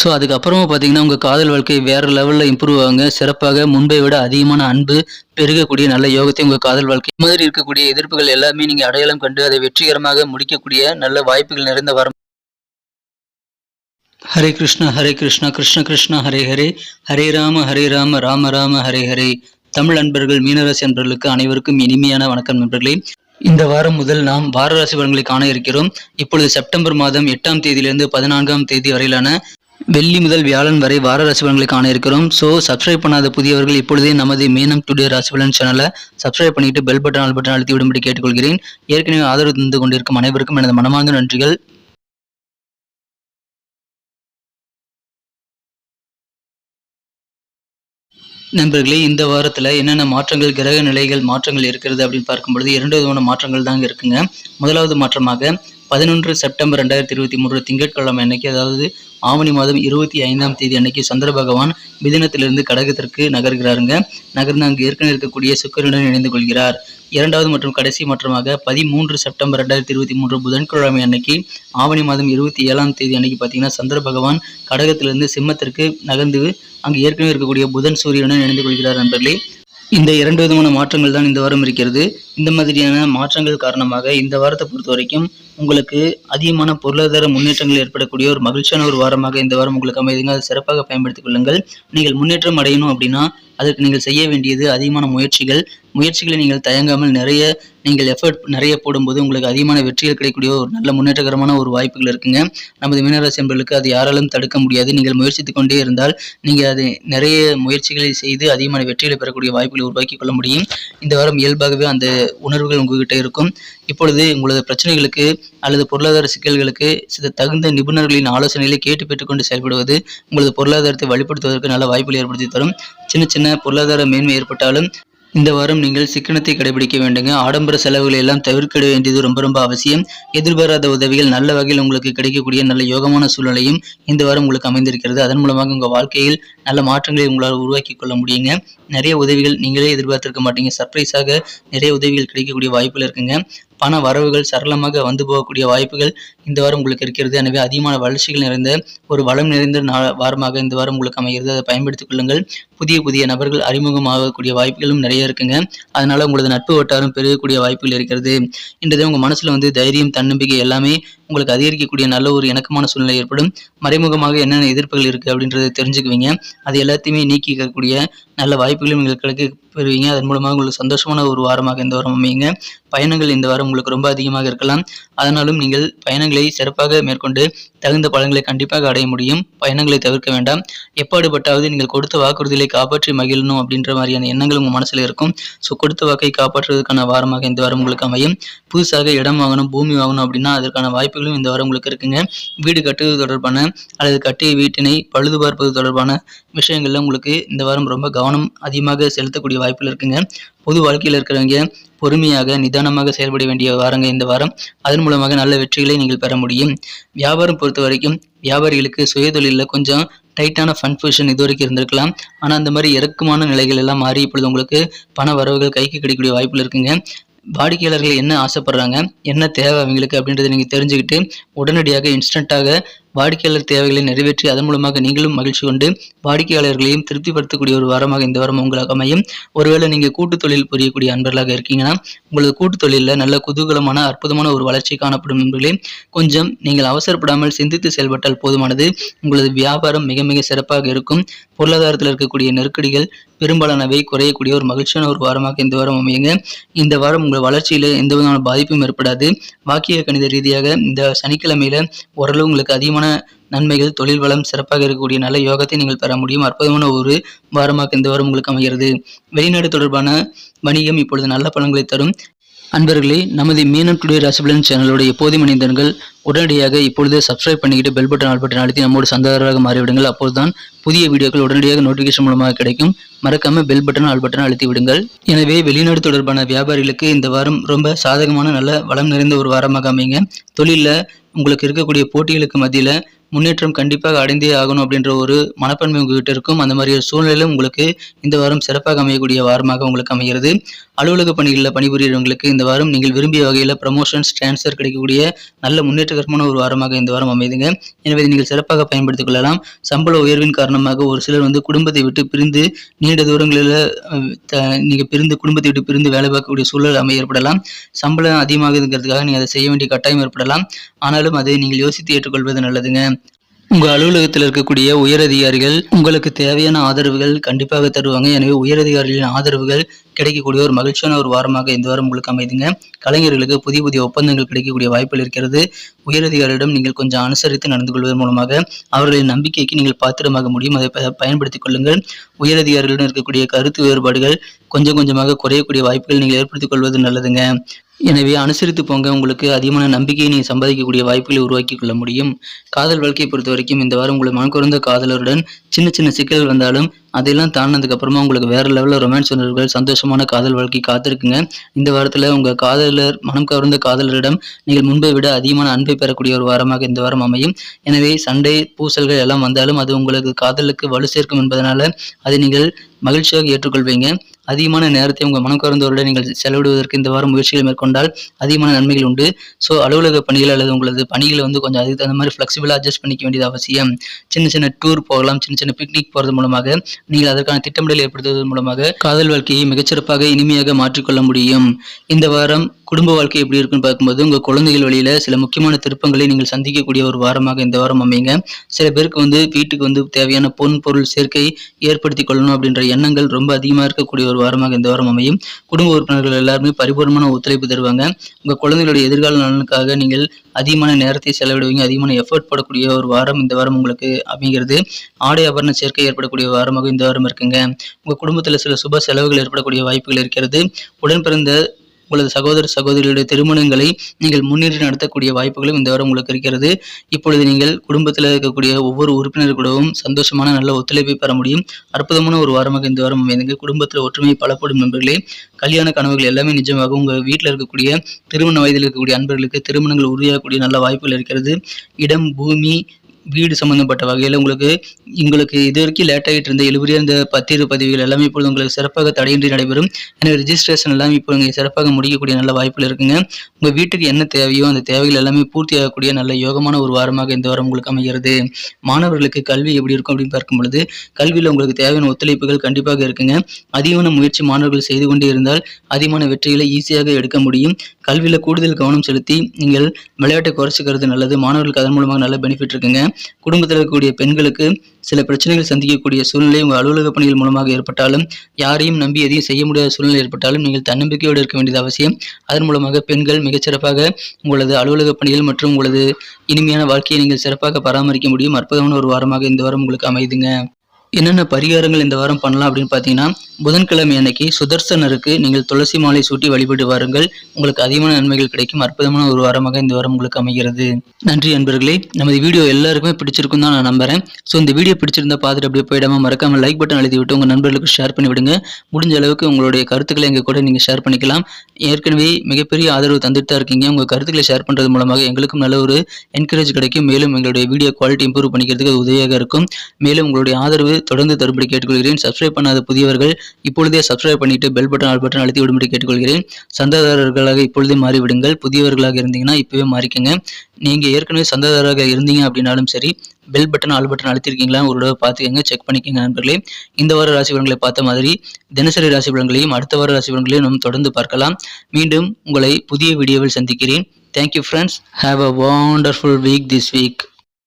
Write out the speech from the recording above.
So அதுக்கப்புறமா பார்த்தீங்கன்னா உங்கள் காதல் வாழ்க்கை வேறு லெவலில் இம்ப்ரூவ் ஆகுங்க. சிறப்பாக முன்பை விட அதிகமான அன்பு பெருகக்கூடிய நல்ல யோகத்தை உங்கள் காதல் வாழ்க்கை இந்த மாதிரி இருக்கக்கூடிய எதிர்ப்புகள் எல்லாமே நீங்கள் அடையாளம் கண்டு அதை வெற்றிகரமாக முடிக்கக்கூடிய நல்ல வாய்ப்புகள் நிறைந்த வாரம். ஹரே கிருஷ்ணா ஹரே கிருஷ்ணா கிருஷ்ண கிருஷ்ணா ஹரே ஹரே. ஹரே ராம ஹரே ராம ராம ராம ஹரே ஹரே. தமிழ் அன்பர்கள் மீனராசி அன்பர்களுக்கு அனைவருக்கும் இனிமையான வணக்கம் நண்பர்களே. இந்த வாரம் முதல் நாம் வாரராசி பலன்களை காண இருக்கிறோம். இப்பொழுது செப்டம்பர் மாதம் எட்டாம் தேதியிலிருந்து பதினான்காம் தேதி வரையிலான வெள்ளி முதல் வியாழன் வரை வார ராசி பலன்களை காண இருக்கிறோம். ஸோ சப்ஸ்கிரைப் பண்ணாத புதியவர்கள் இப்பொழுதே நமது மீனம் டுடே ராசி பலன் சேனலை சப்ஸ்கிரைப் பண்ணிட்டு பெல் பட்டன் ஆல் பட்டன் அழுத்தி விடும்படி கேட்டுக்கொள்கிறேன். ஏற்கனவே ஆதரவு தந்து கொண்டிருக்கும் அனைவருக்கும் எனது மனமார்ந்த நன்றிகள். நண்பர்களே இந்த வாரத்தில் என்னென்ன மாற்றங்கள் கிரக நிலைகள் மாற்றங்கள் இருக்கிறது அப்படின்னு பார்க்கும்பொழுது இரண்டு விதமான மாற்றங்கள் தாங்க இருக்குங்க. முதலாவது மாற்றமாக பதினொன்று செப்டம்பர் ரெண்டாயிரத்தி இருபத்தி மூன்று திங்கட்கிழமை அன்னைக்கு அதாவது ஆவணி மாதம் இருபத்தி ஐந்தாம் தேதி அன்னைக்கு சந்திர பகவான் மிதினத்திலிருந்து கடகத்திற்கு நகர்கிறாருங்க. நகர்ந்து அங்கு ஏற்கனவே இருக்கக்கூடிய சுக்கரனுடன் இணைந்து கொள்கிறார். இரண்டாவது மற்றும் கடைசி மாற்றமாக பதிமூன்று செப்டம்பர் ரெண்டாயிரத்தி இருபத்தி மூன்று புதன்கிழமை அன்னைக்கு ஆவணி மாதம் இருபத்தி ஏழாம் தேதி அன்னைக்கு பார்த்தீங்கன்னா சந்திர பகவான் கடகத்திலிருந்து சிம்மத்திற்கு நகர்ந்து அங்கு ஏற்கனவே இருக்கக்கூடிய புதன் சூரியனுடன் இணைந்து கொள்கிறார் நண்பர்களே. இந்த இரண்டு விதமான மாற்றங்கள் தான் இந்த வாரம் இருக்கிறது. இந்த மாதிரியான மாற்றங்கள் காரணமாக இந்த வாரத்தை பொறுத்த வரைக்கும் உங்களுக்கு அதிகமான பொருளாதார முன்னேற்றங்கள் ஏற்படக்கூடிய ஒரு மகிழ்ச்சியான ஒரு வாரமாக இந்த வாரம் உங்களுக்கு அமைதுங்க. அதை சிறப்பாக பயன்படுத்திக் கொள்ளுங்கள். நீங்கள் முன்னேற்றம் அடையணும் அப்படின்னா அதற்கு நீங்கள் செய்ய வேண்டியது அதிகமான முயற்சிகள். முயற்சிகளை நீங்கள் தயங்காமல் நிறைய நீங்கள் எஃபர்ட் நிறைய போடும்போது உங்களுக்கு அதிகமான வெற்றிகள் கிடைக்கக்கூடிய ஒரு நல்ல முன்னேற்றகரமான ஒரு வாய்ப்புகள் இருக்குங்க. நமது மீனராசி என்பர்களுக்கு அது யாராலும் தடுக்க முடியாது. நீங்கள் முயற்சித்துக் கொண்டே இருந்தால் நீங்கள் அது நிறைய முயற்சிகளை செய்து அதிகமான வெற்றிகளை பெறக்கூடிய வாய்ப்புகளை உருவாக்கி கொள்ள முடியும். இந்த வாரம் இயல்பாகவே அந்த உணர்வுகள் உங்ககிட்ட இருக்கும். இப்பொழுது உங்களது பிரச்சனைகளுக்கு அல்லது பொருளாதார சிக்கல்களுக்கு சில தகுந்த நிபுணர்களின் ஆலோசனைகளை கேட்டு பெற்றுக்கொண்டு செயல்படுவது உங்களது பொருளாதாரத்தை வலுப்படுத்துவதற்கு நல்ல வாய்ப்புகள் ஏற்படுத்தி தரும். சின்ன சின்ன பொருளாதார மேன்மை ஏற்பட்டாலும் இந்த வாரம் நீங்கள் சிக்கனத்தை கடைபிடிக்க வேண்டுங்க. ஆடம்பர செலவுகளை எல்லாம் தவிர்க்க வேண்டியது ரொம்ப ரொம்ப அவசியம். எதிர்பாராத உதவிகள் நல்ல வகையில் உங்களுக்கு கிடைக்கக்கூடிய நல்ல யோகமான சூழ்நிலையும் இந்த வாரம் உங்களுக்கு அமைந்திருக்கிறது. அதன் மூலமாக உங்கள் வாழ்க்கையில் நல்ல மாற்றங்களை உங்களால் உருவாக்கி கொள்ள முடியுங்க. நிறைய உதவிகள் நீங்களே எதிர்பார்த்திருக்க மாட்டீங்க. சர்ப்ரைஸாக நிறைய உதவிகள் கிடைக்கக்கூடிய வாய்ப்பில் இருக்குங்க. பண வரவுகள் சரளமாக வந்து போகக்கூடிய வாய்ப்புகள் இந்த வாரம் உங்களுக்கு இருக்கிறது. எனவே அதிகமான வளர்ச்சிகள் நிறைந்த ஒரு வளம் நிறைந்த நா வாரமாக இந்த வாரம் உங்களுக்கு அமைகிறது. அதை பயன்படுத்திக் கொள்ளுங்கள். புதிய புதிய நபர்கள் அறிமுகமாகக்கூடிய வாய்ப்புகளும் நிறைய இருக்குங்க. அதனால உங்களது நட்பு வட்டாரம் பெருகக்கூடிய வாய்ப்புகள் இருக்கிறது. இன்றைய உங்கள் மனசில் வந்து தைரியம் தன்னம்பிக்கை எல்லாமே உங்களுக்கு அதிகரிக்கக்கூடிய நல்ல ஒரு இணக்கமான சூழ்நிலை ஏற்படும். மறைமுகமாக என்னென்ன எதிர்ப்புகள் இருக்குது அப்படின்றத தெரிஞ்சுக்குவீங்க. அது எல்லாத்தையுமே நீக்கிக்கக்கூடிய நல்ல வாய்ப்புகளும் உங்களுக்கு கிடைக்க பெறுவீங்க. அதன் மூலமாக உங்களுக்கு சந்தோஷமான ஒரு வாரமாக இந்த வாரம் அமையுங்க. பயணங்கள் இந்த வாரம் உங்களுக்கு ரொம்ப அதிகமாக இருக்கலாம். அதனாலும் நீங்கள் பயணங்களை சிறப்பாக மேற்கொண்டு தகுந்த பலன்களை கண்டிப்பாக அடைய முடியும். பயணங்களை தவிர்க்க வேண்டாம். எப்பாடுபட்டாவது நீங்கள் கொடுத்த வாக்குறுதிகளை காப்பாற்றி மகிழணும் அப்படின்ற மாதிரியான எண்ணங்கள் உங்கள் மனசில் இருக்கும். ஸோ கொடுத்த வாக்கை காப்பாற்றுவதற்கான வாரமாக இந்த வாரம் உங்களுக்கு அமையும். புதுசாக இடம் வாங்கணும் பூமி வாங்கணும் அப்படின்னா அதற்கான வாய்ப்பு வாய்ப்புகளும் இந்த வாரம் உங்களுக்கு இருக்குங்க. வீடு கட்டுவது தொடர்பான அல்லது கட்டிய வீட்டினை பழுது பார்ப்பது தொடர்பான விஷயங்கள்ல உங்களுக்கு இந்த வாரம் ரொம்ப கவனம் அதிகமாக செலுத்தக்கூடிய வாய்ப்புகள் இருக்குங்க. பொது வாழ்க்கையில் இருக்கிறவங்க பொறுமையாக நிதானமாக செயல்பட வேண்டிய வாரங்க இந்த வாரம். அதன் மூலமாக நல்ல வெற்றிகளை நீங்கள் பெற முடியும். வியாபாரம் பொறுத்த வரைக்கும் வியாபாரிகளுக்கு சுயதொழிலில் கொஞ்சம் டைட்டான ஃபண்ட் பொசிஷன் இது வரைக்கும் இருந்திருக்கலாம். ஆனால் அந்த மாதிரி இறக்கமான நிலைகள் எல்லாம் மாறி இப்பொழுது உங்களுக்கு பண வரவுகள் கைக்கு கிடைக்கக்கூடிய வாய்ப்புகள் இருக்குங்க. வாடிக்கையாளர்கள் என்ன ஆசைப்படுறாங்க என்ன தேவை அவங்களுக்கு அப்படின்றத நீங்கள் தெரிஞ்சுக்கிட்டு உடனடியாக இன்ஸ்டண்ட்டாக வாடிக்கையாளர் தேவைகளை நிறைவேற்றி அதன் மூலமாக நீங்களும் மகிழ்ச்சி கொண்டு வாடிக்கையாளர்களையும் திருப்திப்படுத்தக்கூடிய ஒரு வாரமாக இந்த வாரம் உங்களுக்கு அமையும். ஒருவேளை நீங்கள் கூட்டு தொழில் புரியக்கூடிய அன்பர்களாக இருக்கீங்கன்னா உங்களது கூட்டு தொழிலில் நல்ல குதூகலமான அற்புதமான ஒரு வளர்ச்சி காணப்படும் என்பதிலே கொஞ்சம் நீங்கள் அவசரப்படாமல் சிந்தித்து செயல்பட்டால் போதுமானது. உங்களது வியாபாரம் மிக மிக சிறப்பாக இருக்கும். பொருளாதாரத்தில் இருக்கக்கூடிய நெருக்கடிகள் பெரும்பாலானவை குறையக்கூடிய ஒரு மகிழ்ச்சியான ஒரு வாரமாக இந்த வாரம் அமையுங்க. இந்த வாரம் உங்கள் வளர்ச்சியில் எந்த விதமான பாதிப்பும் ஏற்படாது. வாக்கிய கணித ரீதியாக இந்த சனிக்கிழமையில ஓரளவு உங்களுக்கு அதிகமான நன்மைகள் தொழில் வளம் சிறப்பாக இருக்கக்கூடிய நல்ல யோகத்தை நீங்கள் பெற முடியும். அற்புதமான ஒரு வாரமாக இந்த வாரம் உங்களுக்கு அமைகிறது. வெளிநாடு தொடர்பான வணிகம் இப்பொழுது நல்ல பலன்களை தரும். அன்பர்களே நமது மீனம் டுடே ராசிபலன் சேனலோட எப்போதும் இணைந்தவர்கள் உடனடியாக இப்பொழுது சப்ஸ்கிரைப் பண்ணிக்கிட்டு பெல் பட்டன் ஆல் பட்டன் அழுத்தி நம்மோடு சந்தாதாரராக மாறிவிடுங்கள். அப்போதுதான் புதிய வீடியோக்கள் உடனடியாக நோட்டிஃபிகேஷன் மூலமாக கிடைக்கும். மறக்காம பெல் பட்டன் ஆல் பட்டன் அழுத்தி விடுங்கள். எனவே வெளிநாடு தொடர்பான வியாபாரிகளுக்கு இந்த வாரம் ரொம்ப சாதகமான நல்ல வளம் நிறைந்த ஒரு வாரமாக அமைங்க தொழிலில் உங்களுக்கு இருக்கக்கூடிய போட்டிகளுக்கு மத்தியில் முன்னேற்றம் கண்டிப்பாக அடைந்தே ஆகணும் அப்படின்ற ஒரு மனப்பான்மை உங்ககிட்ட இருக்கும். அந்த மாதிரி ஒரு சூழ்நிலையிலும் உங்களுக்கு இந்த வாரம் சிறப்பாக அமையக்கூடிய வாரமாக உங்களுக்கு அமைகிறது. அலுவலக பணிகளில் பணிபுரியவங்களுக்கு இந்த வாரம் நீங்கள் விரும்பிய வகையில் ப்ரமோஷன்ஸ் ட்ரான்ஸ்ஃபர் கிடைக்கக்கூடிய நல்ல முன்னேற்றகரமான ஒரு வாரமாக இந்த வாரம் அமைதுங்க. எனவே நீங்கள் சிறப்பாக பயன்படுத்திக் கொள்ளலாம். சம்பள உயர்வின் காரணமாக ஒரு சிலர் வந்து குடும்பத்தை விட்டு பிரிந்து நீண்ட தூரங்களில் நீங்கள் பிரிந்து குடும்பத்தை விட்டு பிரிந்து வேலை பார்க்கக்கூடிய சூழல் அமை ஏற்படலாம். சம்பளம் அதிகமாகுதுங்கிறதுக்காக நீங்கள் அதை செய்ய வேண்டிய கட்டாயம் ஏற்படலாம். ஆனாலும் அதை நீங்கள் யோசித்து ஏற்றுக்கொள்வது நல்லதுங்க. உங்கள் அலுவலகத்தில் இருக்கக்கூடிய உயரதிகாரிகள் உங்களுக்கு தேவையான ஆதரவுகள் கண்டிப்பாக தருவாங்க. எனவே உயரதிகாரிகளின் ஆதரவுகள் கிடைக்கக்கூடிய ஒரு மகிழ்ச்சியான ஒரு வாரமாக இந்த வாரம் உங்களுக்கு அமைதுங்க. கலைஞர்களுக்கு புதிய புதிய ஒப்பந்தங்கள் கிடைக்கக்கூடிய வாய்ப்புகள் இருக்கிறது. உயரதிகாரியிடம் நீங்கள் கொஞ்சம் அனுசரித்து நடந்து கொள்வதன் மூலமாக அவர்களின் நம்பிக்கைக்கு நீங்கள் பாத்திரமாக முடியும். அதை ப- பயன்படுத்திக் கொள்ளுங்கள். உயரதிகாரிகளிடம் இருக்கக்கூடிய கருத்து வேறுபாடுகள் கொஞ்சம் கொஞ்சமாக குறையக்கூடிய வாய்ப்புகள் நீங்கள் ஏற்படுத்திக் கொள்வது நல்லதுங்க. எனவே அனுசரித்து போங்க. உங்களுக்கு அதிகமான நம்பிக்கையை நீங்கள் சம்பாதிக்கக்கூடிய வாய்ப்புகளை உருவாக்கி கொள்ள முடியும். காதல் வாழ்க்கையை பொறுத்த வரைக்கும் இந்த வாரம் உங்களை மனக்குறந்த காதலருடன் சின்ன சின்ன சிக்கல்கள் வந்தாலும் அதையெல்லாம் தாண்டினதுக்கு அப்புறமா உங்களுக்கு வேற லெவலில் ரொமான்ஸ் உணர்வுகள் சந்தோஷமான காதல் வாழ்க்கை காத்திருக்குங்க. இந்த வாரத்தில் உங்கள் காதலர் மனம் கவர்ந்த காதலரிடம் நீங்கள் முன்பை விட அதிகமான அன்பை பெறக்கூடிய ஒரு வாரமாக இந்த வாரம் அமையும். எனவே சண்டை பூசல்கள் எல்லாம் வந்தாலும் அது உங்களுக்கு காதலுக்கு வலு சேர்க்கும் என்பதனால அதை நீங்கள் மகிழ்ச்சியாக ஏற்றுக்கொள்வீங்க. அதிகமான நேரத்தை உங்கள் மனம் கவர்ந்தவருடன் நீங்கள் செலவிடுவதற்கு இந்த வாரம் முயற்சிகளை மேற்கொண்டால் அதிகமான நன்மைகள் உண்டு. ஸோ அலுவலக பணிகள் அல்லது உங்களது பணிகளை வந்து கொஞ்சம் அதுக்கு தகுந்த மாதிரி ஃப்ளெக்சிபிளாக அட்ஜஸ்ட் பண்ணிக்க வேண்டியது அவசியம். சின்ன சின்ன டூர் போகலாம் சின்ன சின்ன பிக்னிக் போகிறது மூலமாக நீங்கள் அதற்கான திட்டமிடல் ஏற்படுத்துவதன் மூலமாக காதல் வாழ்க்கையை மிகச்சிறப்பாக இனிமையாக மாற்றிக்கொள்ள முடியும். இந்த வாரம் குடும்ப வாழ்க்கை எப்படி இருக்குன்னு பார்க்கும்போது உங்கள் குழந்தைகள் வழியில் சில முக்கியமான திருப்பங்களை நீங்கள் சந்திக்கக்கூடிய ஒரு வாரமாக இந்த வாரம் அமைங்க சில பேருக்கு வந்து வீட்டுக்கு வந்து தேவையான பொன் பொருள் சேர்க்கை ஏற்படுத்தி கொள்ளணும் அப்படின்ற எண்ணங்கள் ரொம்ப அதிகமாக இருக்கக்கூடிய ஒரு வாரமாக இந்த வாரம் அமையும். குடும்ப உறுப்பினர்கள் எல்லாருமே பரிபூர்ணமான ஒத்துழைப்பு தருவாங்க. உங்கள் குழந்தைகளுடைய எதிர்கால நலனுக்காக நீங்கள் அதிகமான நேரத்தை செலவிடுவீங்க. அதிகமான எஃபர்ட் போடக்கூடிய ஒரு வாரம் இந்த வாரம் உங்களுக்கு அமைகிறது. ஆடை ஆபரண சேர்க்கை ஏற்படக்கூடிய வாரமாக இந்த வாரம் இருக்குங்க. உங்கள் குடும்பத்தில் சில சுப செலவுகள் ஏற்படக்கூடிய வாய்ப்புகள் இருக்கிறது. உடன் பிறந்த உங்களது சகோதர சகோதரிகளுடைய திருமணங்களை நீங்கள் முன்னேறி நடத்தக்கூடிய வாய்ப்புகளும் இந்த வாரம் உங்களுக்கு இருக்கிறது. இப்பொழுது நீங்கள் குடும்பத்தில் இருக்கக்கூடிய ஒவ்வொரு உறுப்பினர் கூடவும் சந்தோஷமான நல்ல ஒத்துழைப்பை பெற முடியும். அற்புதமான ஒரு வாரமாக இந்த வாரம் அமைந்துங்க குடும்பத்தில் ஒற்றுமை பலப்படும் நண்பர்களே கல்யாண கனவுகள் எல்லாமே நிஜமாக உங்கள் வீட்டில் இருக்கக்கூடிய திருமண வயதில் இருக்கக்கூடிய அன்பர்களுக்கு திருமணங்கள் உறுதியாகக்கூடிய நல்ல வாய்ப்புகள் இருக்கிறது. இடம் பூமி வீடு சம்பந்தப்பட்ட வகையில் உங்களுக்கு உங்களுக்கு இது வரைக்கும் லேட் ஆகிட்டு இருந்த எழுபடியாக இருந்த பத்திர பதிவுகள் எல்லாமே இப்பொழுது உங்களுக்கு சிறப்பாக தடையின்றி நடைபெறும். எனவே ரிஜிஸ்ட்ரேஷன் எல்லாமே இப்போ நீங்கள் சிறப்பாக முடிக்கக்கூடிய நல்ல வாய்ப்புகள் இருக்குங்க. உங்கள் வீட்டுக்கு என்ன தேவையோ அந்த தேவைகள் எல்லாமே பூர்த்தி ஆகக்கூடிய நல்ல யோகமான ஒரு வாரமாக இந்த வாரம் உங்களுக்கு அமைகிறது. மாணவர்களுக்கு கல்வி எப்படி இருக்கும் அப்படின்னு பார்க்கும் பொழுது கல்வியில் உங்களுக்கு தேவையான ஒத்துழைப்புகள் கண்டிப்பாக இருக்குங்க. அதிகமான முயற்சி மாணவர்கள் செய்து கொண்டே இருந்தால் அதிகமான வெற்றிகளை ஈஸியாக எடுக்க முடியும். கல்வியில் கூடுதல் கவனம் செலுத்தி நீங்கள் விளையாட்டை குறைச்சிக்கிறது நல்லது. மாணவர்களுக்கு அதன் மூலமாக நல்ல பெனிஃபிட் இருக்குங்க. குடும்பத்தில் இருக்கக்கூடிய பெண்களுக்கு சில பிரச்சனைகள் சந்திக்கக்கூடிய சூழ்நிலை உங்கள் அலுவலக பணிகள் மூலமாக ஏற்பட்டாலும் யாரையும் நம்பி எதையும் செய்ய முடியாத சூழ்நிலை ஏற்பட்டாலும் நீங்கள் தன்னம்பிக்கையோடு இருக்க வேண்டியது அவசியம். அதன் மூலமாக பெண்கள் மிகச்சிறப்பாக உங்களது அலுவலக பணிகள் மற்றும் உங்களது இனிமையான வாழ்க்கையை நீங்கள் சிறப்பாக பராமரிக்க முடியும். அற்புதமான ஒரு வாரமாக இந்த வாரம் உங்களுக்கு அமைதுங்க. என்னென்ன பரிகாரங்கள் இந்த வாரம் பண்ணலாம் அப்படின்னு பார்த்தீங்கன்னா புதன்கிழமை அன்னைக்கு சுதர்சனருக்கு நீங்கள் துளசி மாலை சூட்டி வழிபட்டு வாருங்கள். உங்களுக்கு அதிகமான நன்மைகள் கிடைக்கும். அற்புதமான ஒரு வாரமாக இந்த வாரம் உங்களுக்கு அமைகிறது. நன்றி நண்பர்களே நமது வீடியோ எல்லாருக்குமே பிடிச்சிருக்கும் தான் நான் நம்புறேன். ஸோ இந்த வீடியோ பிடிச்சிருந்தா பார்த்துட்டு அப்படியே போயிடாம மறக்காம லைக் பட்டன் அழுத்தி விட்டு உங்கள் நண்பர்களுக்கு ஷேர் பண்ணி விடுங்க. முடிஞ்ச அளவுக்கு உங்களுடைய கருத்துக்களை எங்கள் கூட நீங்கள் ஷேர் பண்ணிக்கலாம். ஏற்கனவே மிகப்பெரிய ஆதரவு தந்துட்டு தான் இருக்கீங்க. உங்கள் கருத்துக்களை ஷேர் பண்ணுறது மூலமாக எங்களுக்கும் நல்ல ஒரு என்கரேஜ் கிடைக்கும். மேலும் எங்களுடைய வீடியோ குவாலிட்டி இம்ப்ரூவ் பண்ணிக்கிறதுக்கு அது உதவியாக இருக்கும். மேலும் உங்களுடைய ஆதரவு தொடர்ந்து தரும்படி கேட்டுக்கொள்கிறேன். சப்ஸ்கிரைப் பண்ணாத புதியவர்கள் இப்பொழுதே சப்ஸ்கிரைப் பண்ணிட்டு பெல் பட்டன் ஆல் பட்டன் அழுத்தி விடும்படி கேட்டுக்கொள்கிறேன். சந்தாதாரர்களாக இப்பொழுதே மாறிவிடுங்கள். புதியவர்களாக இருந்தீங்கன்னா இப்பவே மாறிக்கங்க. நீங்கள் ஏற்கனவே சந்தாதாரராக இருந்தீங்க அப்படின்னாலும் சரி பெல் பட்டன் ஆல் பட்டன் அழுத்திருக்கீங்களா? ஒரு தடவை பார்த்துக்கங்க செக் பண்ணிக்கங்க நண்பர்களே. இந்த வார ராசி பலன்களை பார்த்த மாதிரி தினசரி ராசி பலன்களையும் அடுத்த வார ராசி பலன்களையும் நாம் தொடர்ந்து பார்க்கலாம். மீண்டும் உங்களை புதிய வீடியோவில் சந்திக்கிறேன். Thank you friends have a wonderful week this week